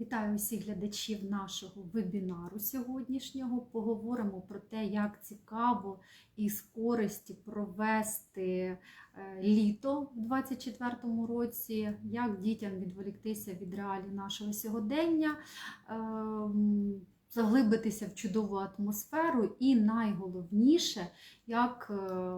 Вітаю усіх глядачів нашого вебінару сьогоднішнього. Поговоримо про те, як цікаво і з користі провести е, літо в 2024 році, як дітям відволіктися від реалій нашого сьогодення, ем, заглибитися в чудову атмосферу, і найголовніше, як е,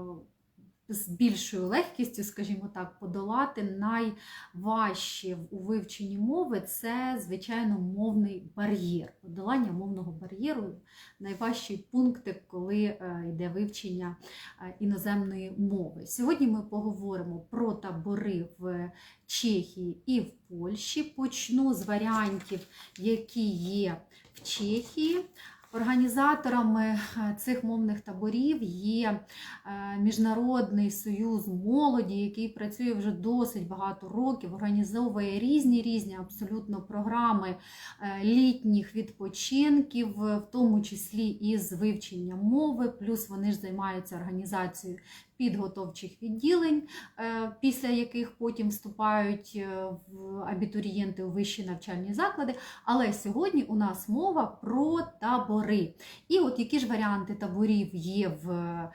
з більшою легкістю, скажімо так, подолати найважче у вивченні мови це, звичайно, мовний бар'єр. Подолання мовного бар'єру найважчий пункт, коли е, йде вивчення е, іноземної мови. Сьогодні ми поговоримо про табори в Чехії і в Польщі. Почну з варіантів, які є в Чехії. Організаторами е, цих мовних таборів є е, Міжнародний союз молоді, який працює вже досить багато років, організовує різні різні абсолютно програми е, літніх відпочинків, в тому числі і з вивченням мови. Плюс вони ж займаються організацією підготовчих відділень, е, після яких потім вступають е, в абітурієнти у вищі навчальні заклади. Але сьогодні у нас мова про табори. І от які ж варіанти таборів є в е,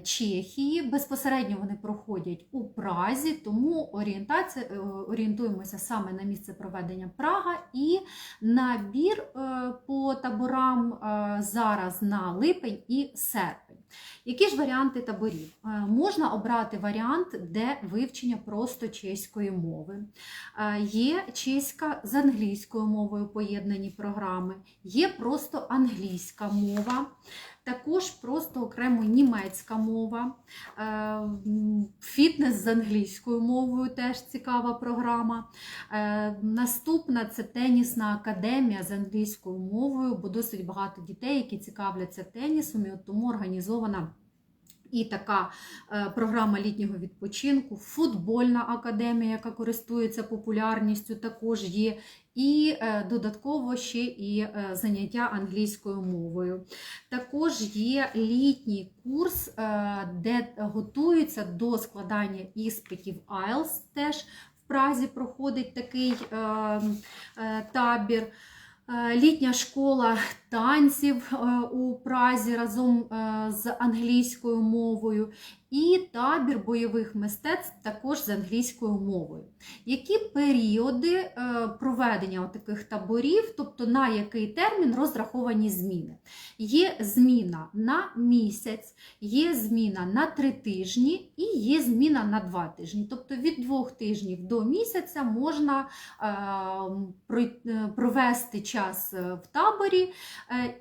Чехії. Безпосередньо вони проходять у Празі, тому орієнтуємося саме на місце проведення Прага і набір по таборам зараз на липень і серпень. Які ж варіанти таборів? Е, Можна обрати варіант, де вивчення просто чеської мови. Е, Є чеська з англійською мовою поєднані програми, є просто англійська мова, також просто окремо німецька мова, Е, фітнес з англійською мовою теж цікава програма. Наступна це тенісна академія з англійською мовою, бо досить багато дітей, які цікавляться тенісом, і от тому організована. І така е, програма літнього відпочинку, футбольна академія, яка користується популярністю, також є. І е, додатково ще і е, заняття англійською мовою. Також є літній курс, де готуються до складання іспитів IELTS. Теж в Празі проходить такий е, е, табір. Літня школа танців е, у Празі разом е, з англійською мовою, і табір бойових мистецтв також з англійською мовою. Які періоди е, проведення таких таборів, тобто на який термін розраховані зміни? Є зміна на місяць, є зміна на три тижні і є зміна на два тижні. Тобто від двох тижнів до місяця можна провести час в таборі,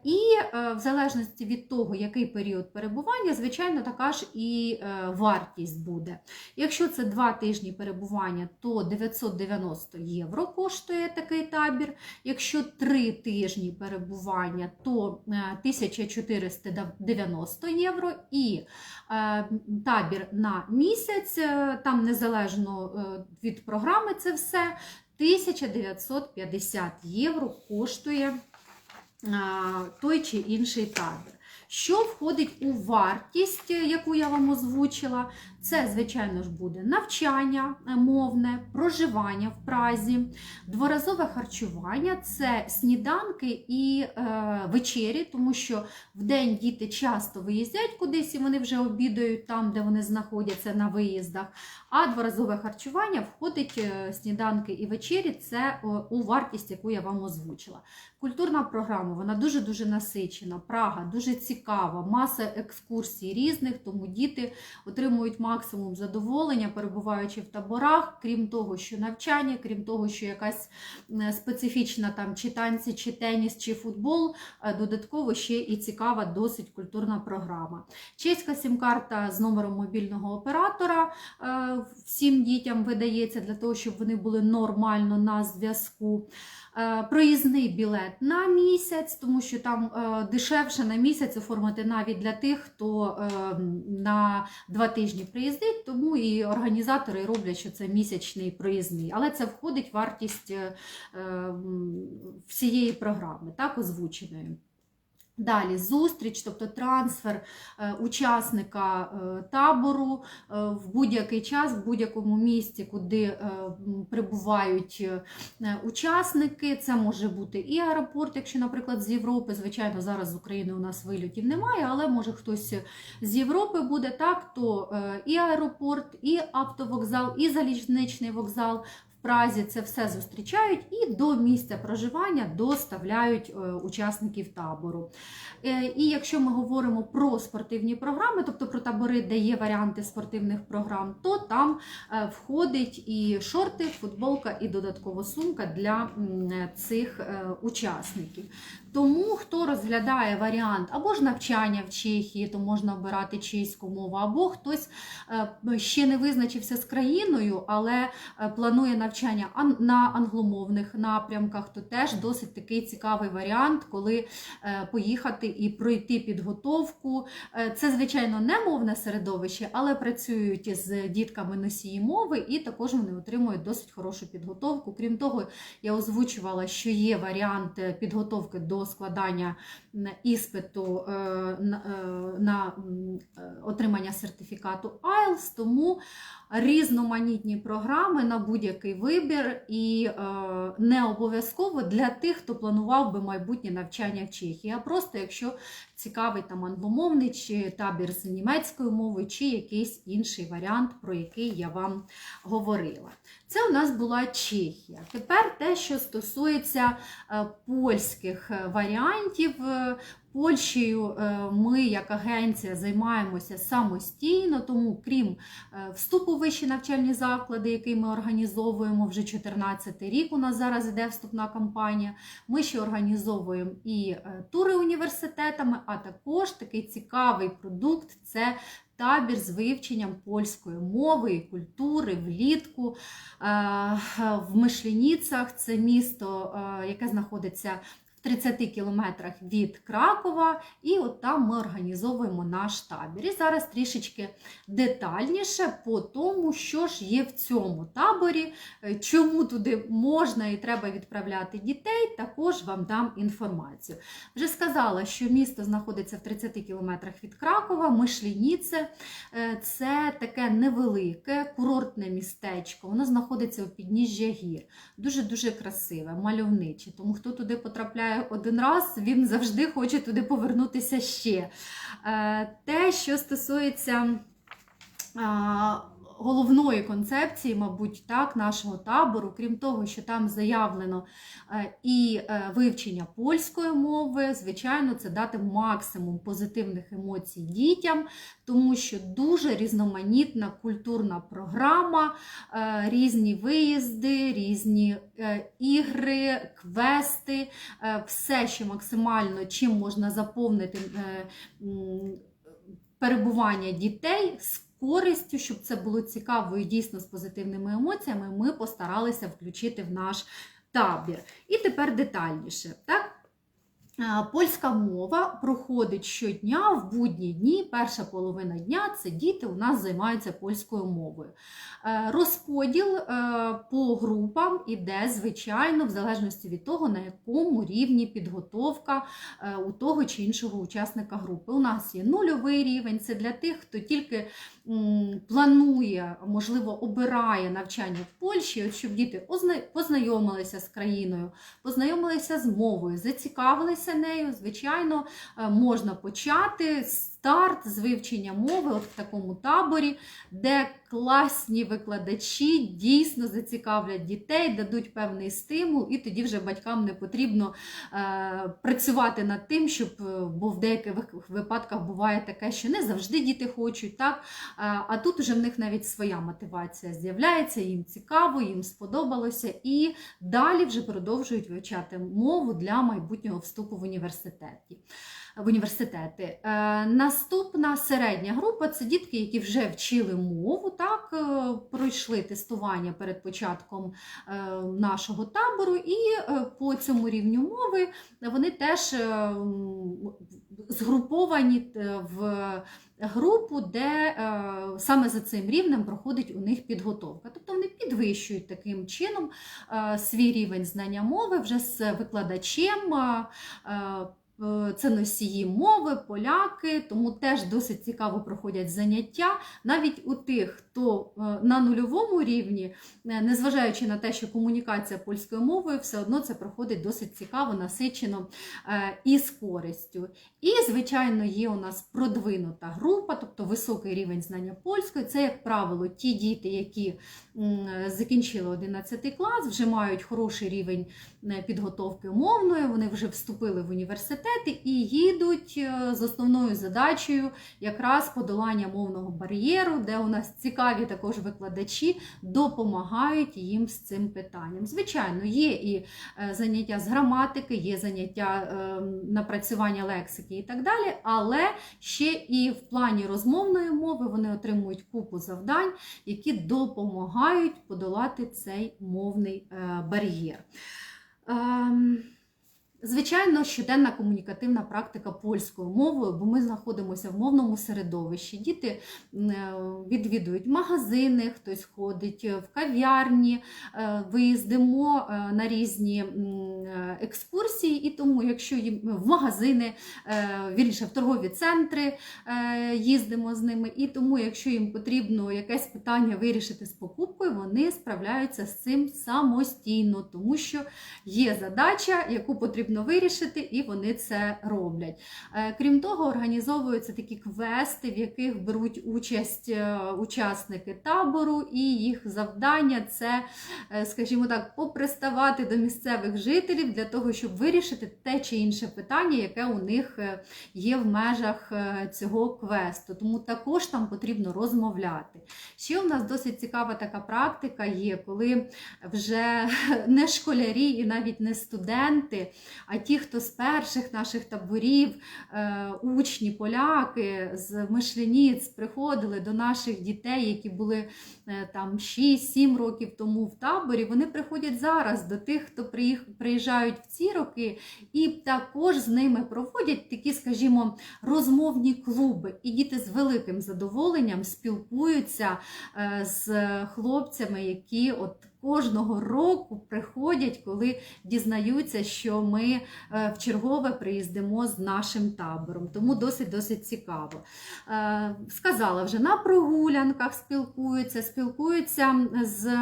і е, в залежності від того, який період перебування, звичайно, така ж і е, вартість буде. Якщо це два тижні перебування, то 990 євро коштує такий табір. Якщо три тижні перебування, то е, 1490 євро. І е, табір на місяць, е, там незалежно е, від програми, це все 1950 євро коштує той чи інший табір. Що входить у вартість, яку я вам озвучила? Це, звичайно ж, буде навчання е, мовне, проживання в Празі, дворазове харчування, це сніданки і е, вечері, тому що в день діти часто виїздять кудись і вони вже обідають там, де вони знаходяться на виїздах. А дворазове харчування входить е, сніданки і вечері, це у вартість, яку я вам озвучила. Культурна програма вона дуже-дуже насичена. Прага дуже цікава, маса екскурсій різних, тому діти отримують максимум задоволення, перебуваючи в таборах, крім того, що навчання, крім того, що якась специфічна там чи танці, чи теніс, чи футбол, е, додатково ще і цікава досить культурна програма. Чеська сім-карта з номером мобільного оператора е, всім дітям видається для того, щоб вони були нормально на зв'язку. Е, Проїзний білет на місяць, тому що там е, дешевше на місяць оформити навіть для тих, хто е, на два тижні приїздить, тому і організатори роблять, що це місячний проїзний. Але це входить вартість всієї програми, так, озвученої. Далі зустріч, тобто трансфер е, учасника е, табору е, в будь-який час, в будь-якому місці, куди прибувають учасники. Це може бути і аеропорт, якщо, наприклад, з Європи. Звичайно, зараз з України у нас вильотів немає, але може хтось з Європи буде так, то і аеропорт, і автовокзал, і залізничний вокзал. Празі це все зустрічають і до місця проживання доставляють е, учасників табору. Е, І якщо ми говоримо про спортивні програми, тобто про табори, де є варіанти спортивних програм, то там е, входить і шорти, футболка, і додаткова сумка для цих учасників. Тому хто розглядає варіант або ж навчання в Чехії, то можна обирати чеську мову, або хтось е, ще не визначився з країною, але е, планує навчання на англомовних напрямках, то теж досить такий цікавий варіант, коли е, поїхати і пройти підготовку. Це, звичайно, не мовне середовище, але працюють з дітками носії мови, і також вони отримують досить хорошу підготовку. Крім того, я озвучувала, що є варіант підготовки до складання іспиту е, на, е, на е, отримання сертифікату IELTS, тому різноманітні програми на будь-який вибір і е, не обов'язково для тих, хто планував би майбутнє навчання в Чехії, а просто якщо цікавий там англомовний чи табір з німецькою мовою, чи якийсь інший варіант, про який я вам говорила. Це у нас була Чехія. Тепер те, що стосується е, польських е, варіантів. Польщею е, ми, як агенція, займаємося самостійно, тому крім е, вступу в вищі навчальні заклади, який ми організовуємо вже 14 рік. У нас зараз іде вступна кампанія. Ми ще організовуємо і е, тури університетами, а також такий цікавий продукт це. Табір з вивченням польської мови і культури влітку в Мишленіцах. Це місто, яке знаходиться в 30 кілометрах від Кракова, і от там ми організовуємо наш табір. І зараз трішечки детальніше по тому, що ж є в цьому таборі, е, чому туди можна і треба відправляти дітей, також вам дам інформацію. Вже сказала, що місто знаходиться в 30 кілометрах від Кракова, Мишлініце. Е, Це таке невелике курортне містечко. Воно знаходиться у підніжжя гір. Дуже-дуже красиве, мальовниче. Тому хто туди потрапляє один раз, він завжди хоче туди повернутися ще. Е, Те, що стосується головної концепції, мабуть, так, нашого табору, крім того, що там заявлено е, і е, вивчення польської мови, звичайно, це дати максимум позитивних емоцій дітям, тому що дуже різноманітна культурна програма, е, різні виїзди, різні ігри, квести, все, що максимально чим можна заповнити перебування дітей з користю, щоб це було цікаво і дійсно з позитивними емоціями, ми постаралися включити в наш табір. І тепер детальніше. Так? А, Польська мова проходить щодня в будні дні. Перша половина дня це діти у нас займаються польською мовою. Е, Розподіл е, по групам іде, звичайно, в залежності від того, на якому рівні підготовка е, у того чи іншого учасника групи. У нас є нульовий рівень, це для тих, хто тільки планує, можливо, обирає навчання в Польщі, щоб діти познайомилися з країною, познайомилися з мовою, зацікавилися нею. Звичайно, е, можна почати старт з вивчення мови от в такому таборі, де класні викладачі дійсно зацікавлять дітей, дадуть певний стимул, і тоді вже батькам не потрібно е, працювати над тим, щоб, е, бо в деяких випадках буває таке, що не завжди діти хочуть, так? Е, а тут вже в них навіть своя мотивація з'являється, їм цікаво, їм сподобалося, і далі вже продовжують вивчати мову для майбутнього вступу в університеті. В університети. Е, наступна середня група це дітки, які вже вчили мову, так, е, пройшли тестування перед початком е, нашого табору, і по цьому рівню мови вони теж згруповані в групу, де саме за цим рівнем проходить у них підготовка. Тобто вони підвищують таким чином свій рівень знання мови вже з викладачем. Е, це носії мови, поляки, тому теж досить цікаво проходять заняття. Навіть у тих, хто е, на нульовому рівні, е, незважаючи на те, що комунікація польською мовою, все одно це проходить досить цікаво, насичено і з користю. І, звичайно, є у нас продвинута група, тобто високий рівень знання польської. Це, як правило, ті діти, які закінчили 11 клас, вже мають хороший рівень підготовки мовної, вони вже вступили в університети і їдуть е, з основною задачею якраз подолання мовного бар'єру, де у нас цікаві також викладачі допомагають їм з цим питанням. Звичайно, є і е, заняття з граматики, є заняття е, напрацювання лексики і так далі, але ще і в плані розмовної мови вони отримують купу завдань, які допомагають подолати цей мовний е, бар'єр. Ем, Звичайно, щоденна комунікативна практика польською мовою, бо ми знаходимося в мовному середовищі. Діти е, відвідують магазини, хтось ходить в кав'ярні, е, виїздимо е, на різні екскурсії, і тому, якщо їм в магазини, е, вірніше в торгові центри е, їздимо з ними, і тому, якщо їм потрібно якесь питання вирішити з покупкою, вони справляються з цим самостійно, тому що є задача, яку потрібно вирішити, і вони це роблять. Е, Крім того, організовуються такі квести, в яких беруть участь е, учасники табору, і їх завдання це, е, скажімо так, поприставати до місцевих жителів для того, щоб вирішити те чи інше питання, яке у них е, є в межах е, цього квесту. Тому також там потрібно розмовляти. Ще у нас досить цікава така практика є, коли вже не школярі і навіть не студенти, а ті, хто з перших наших таборів, е, учні, поляки з Мишленіць приходили до наших дітей, які були там 6-7 років тому в таборі, вони приходять зараз до тих, хто приїх- приїжджають в ці роки, і також з ними проводять такі, скажімо, розмовні клуби. І діти з великим задоволенням спілкуються е, з хлопцями, які от кожного року приходять, коли дізнаються, що ми е, в чергове приїздимо з нашим табором. Тому досить-досить цікаво. Е, Сказала вже на прогулянках спілкуються, спілкуються з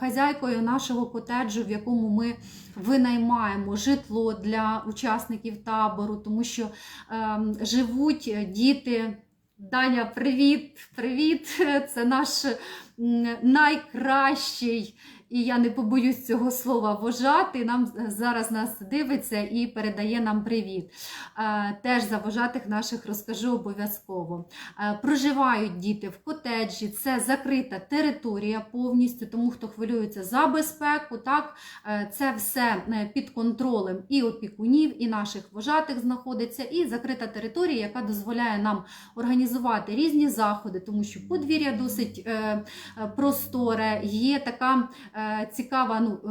хазяйкою нашого котеджу, в якому ми винаймаємо житло для учасників табору, тому що ем, живуть діти. Даня, привіт! Привіт! Це наш найкращий, і я не побоюсь цього слова вожати. Нам зараз нас дивиться і передає нам привіт. Е, Теж за вожатих наших розкажу обов'язково. Е, Проживають діти в котеджі, це закрита територія повністю, тому хто хвилюється за безпеку, так е, це все під контролем і опікунів, і наших вожатих знаходиться, і закрита територія, яка дозволяє нам організувати різні заходи, тому що подвір'я досить просторе, є така цікава, ну, е,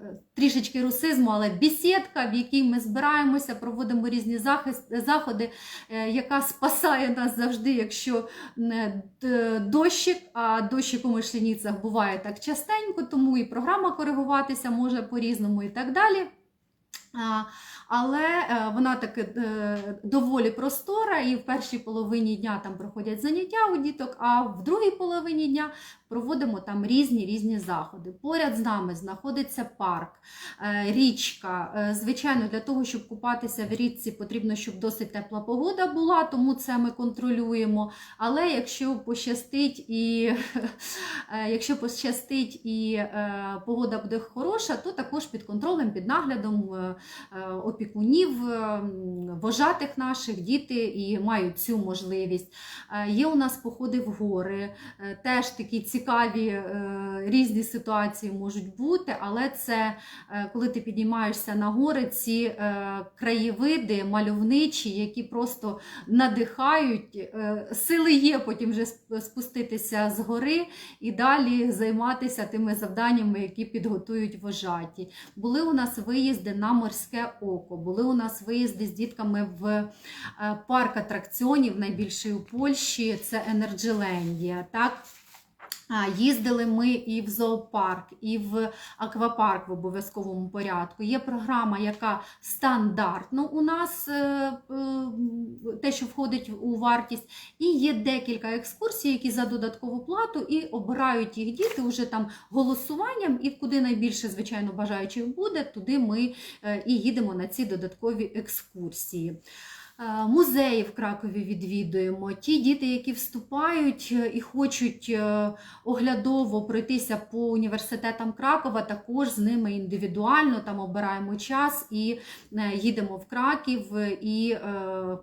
е, трішечки русизму, але бесідка, в якій ми збираємося, проводимо різні заходи, е, яка спасає нас завжди, якщо е, дощик, а дощик у Мишленіцях буває так частенько, тому і програма коригуватися може по-різному і так далі. Але е, вона таки е, доволі простора, і в першій половині дня там проходять заняття у діток, а в другій половині дня проводимо там різні різні заходи. Поряд з нами знаходиться парк, е, річка. Звичайно, для того, щоб купатися в річці, потрібно, щоб досить тепла погода була, тому це ми контролюємо. Але якщо пощастить і якщо пощастить і погода буде хороша, то також під контролем, під наглядом опікунів, е, вожатих наших діти і мають цю можливість. Е, Є у нас походи в гори, е, теж такі цікаві е, різні ситуації можуть бути, але це е, коли ти піднімаєшся на гори, ці е, краєвиди мальовничі, які просто надихають. Е, Сили є потім вже спуститися з гори і далі займатися тими завданнями, які підготують вожаті. Були у нас виїзди на морське око, були у нас виїзди з дітками в е, парк атракціонів, найбільший у Польщі це Енерджелендія. Так? Їздили ми і в зоопарк, і в аквапарк в обов'язковому порядку. Є програма, яка стандартно у нас е, е, те, що входить у вартість, і є декілька екскурсій, які за додаткову плату і обирають їх діти вже там голосуванням, і куди найбільше, звичайно, бажаючих буде, туди ми е, і їдемо на ці додаткові екскурсії. Е, Музеї в Кракові відвідуємо. Ті діти, які вступають е, і хочуть е, оглядово пройтися по університетам Кракова, також з ними індивідуально там обираємо час і їдемо в Краків і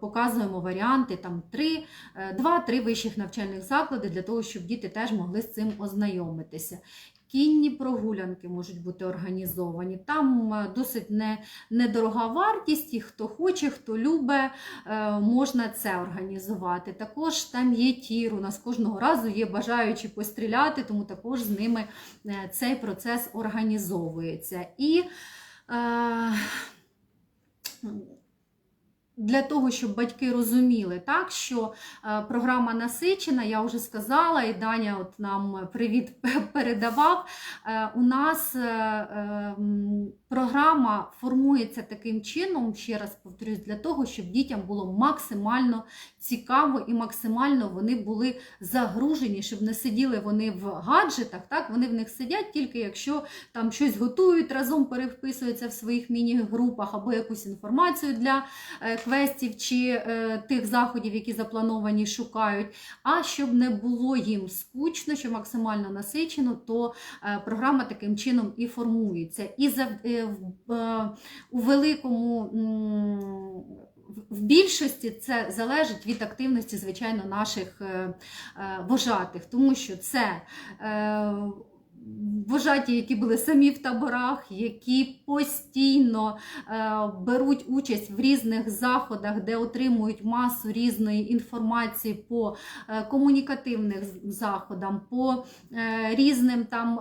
показуємо варіанти там три, два-три вищих навчальних заклади для того, щоб діти теж могли з цим ознайомитися. Кінні прогулянки можуть бути організовані. Там е, досить не, недорога вартість, і хто хоче, хто любить, е, можна це організувати. Також там є тір, у нас кожного разу є бажаючі постріляти, тому також з ними е, цей процес організовується. І е, для того, щоб батьки розуміли, так, що е, програма насичена, я вже сказала, і Даня от нам привіт передавав. Е, у нас е, програма формується таким чином, ще раз повторюсь, для того, щоб дітям було максимально цікаво і максимально вони були загружені, щоб не сиділи вони в гаджетах. Так, Вони в них сидять тільки якщо там щось готують, разом переписуються в своїх міні-групах або якусь інформацію для квестів чи е, тих заходів, які заплановані, шукають. А щоб не було їм скучно, що максимально насичено, то е, програма таким чином і формується. І за, е, у великому. В більшості це залежить від активності, звичайно, наших вожатих, тому що це вожаті, які були самі в таборах, які постійно е, беруть участь в різних заходах, де отримують масу різної інформації по е, комунікативних заходам, по е, різним там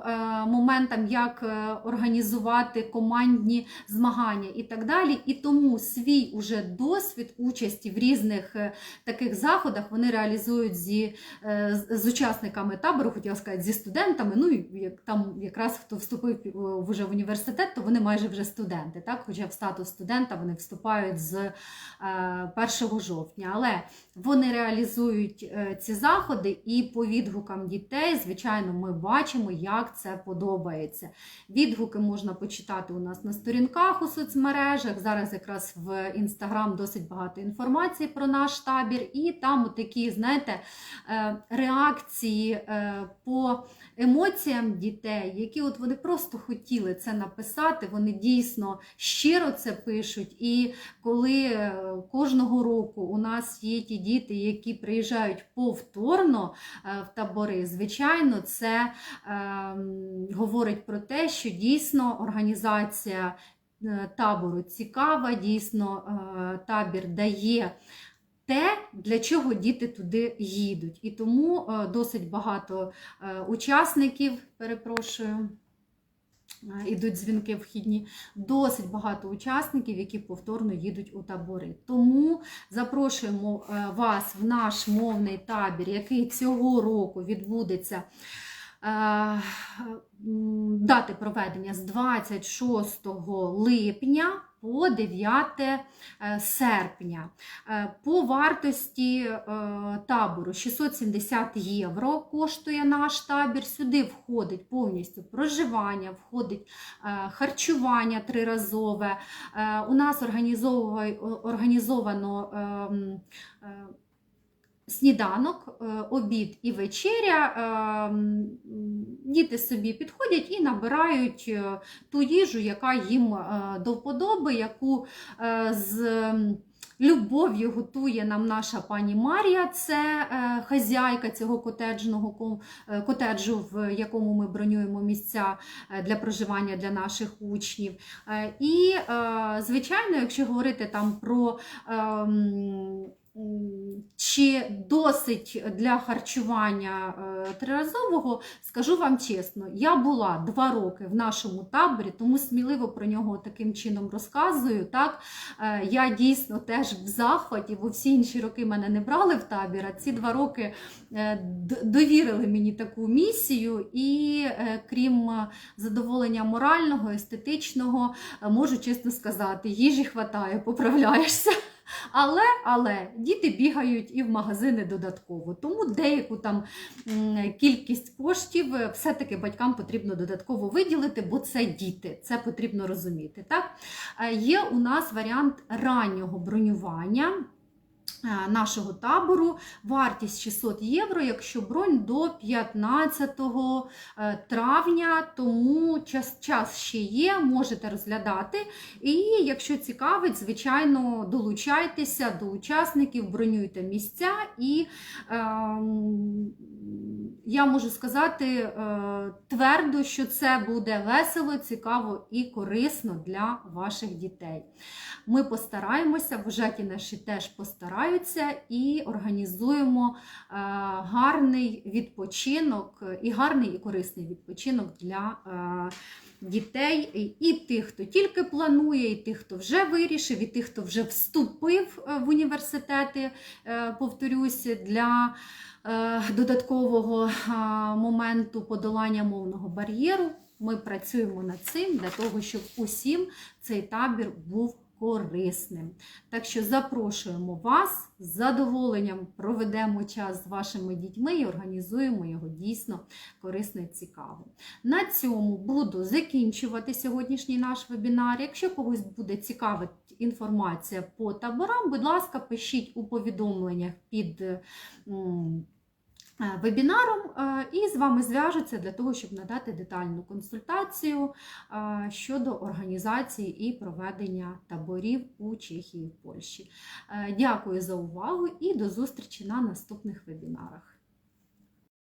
моментам, як організувати командні змагання і так далі. І тому свій уже досвід участі в різних таких заходах вони реалізують зі, з учасниками табору, хотіла сказати, зі студентами. ну і там якраз хто вступив вже в університет, то вони майже вже студенти. Так? Хоча в статус студента вони вступають з 1 е, жовтня. Але вони реалізують е, ці заходи, і по відгукам дітей, звичайно, ми бачимо, як це подобається. Відгуки можна почитати у нас на сторінках у соцмережах. Зараз якраз в інстаграм досить багато інформації про наш табір, і там такі, знаєте, е, реакції по емоціям дітей, які от вони просто хотіли це написати, вони дійсно щиро це пишуть. І коли е, кожного року у нас є ті діти, які приїжджають повторно е, в табори, звичайно, це е, говорить про те, що дійсно організація е, табору цікава, дійсно табір дає те, для чого діти туди їдуть. І тому е, досить багато е, учасників, перепрошую, е, ідуть дзвінки вхідні, досить багато учасників, які повторно їдуть у табори. Тому запрошуємо вас в наш мовний табір, який цього року відбудеться. Дати проведення з 26 липня по 9 е, серпня. Е, по вартості е, табору 670 євро коштує наш табір. Сюди входить повністю проживання, входить харчування триразове. У нас організовано ем, сніданок, е, обід і вечеря, е, діти собі підходять і набирають е, ту їжу, яка їм до вподоби, яку з любов'ю готує нам наша пані Марія, це хазяйка цього котеджного котеджу, в якому ми бронюємо місця для проживання для наших учнів. І, звичайно, якщо говорити там про чи досить для харчування е, триразового, скажу вам чесно, я була два роки в нашому таборі, тому сміливо про нього таким чином розказую. Так? Е, Я дійсно теж в захваті, бо всі інші роки мене не брали в табір, а ці два роки е, довірили мені таку місію, і крім задоволення морального, естетичного, можу чесно сказати, їжі хватає, поправляєшся. Але, але діти бігають і в магазини додатково, тому деяку там кількість коштів е, все-таки батькам потрібно додатково виділити, бо це діти, це потрібно розуміти. Так? Е, Є у нас варіант раннього бронювання. Е, Нашого табору вартість 600 євро, якщо бронь до 15 е, травня, тому час, час ще є, можете розглядати. І якщо цікавить, звичайно, долучайтеся до учасників, бронюйте місця. І ем, я можу сказати е, твердо, що це буде весело, цікаво і корисно для ваших дітей. Ми постараємося, вважаті наші теж постараються і організуємо е, гарний відпочинок, і гарний і корисний відпочинок для е, дітей, і- тих, хто тільки планує, і тих, хто вже вирішив, і тих, хто вже вступив в університети, повторюсь, для додаткового е, моменту подолання мовного бар'єру. Ми працюємо над цим для того, щоб усім цей табір був корисним. Так що запрошуємо вас з задоволенням проведемо час з вашими дітьми і організуємо його дійсно корисно і цікаво. На цьому буду закінчувати сьогоднішній наш вебінар. Якщо когось буде цікавить інформація по таборам, будь ласка, пишіть у повідомленнях під. Е, Вебінаром е, і з вами зв'яжуться для того, щоб надати детальну консультацію е, щодо організації і проведення таборів у Чехії і Польщі. Дякую за увагу і до зустрічі на наступних вебінарах.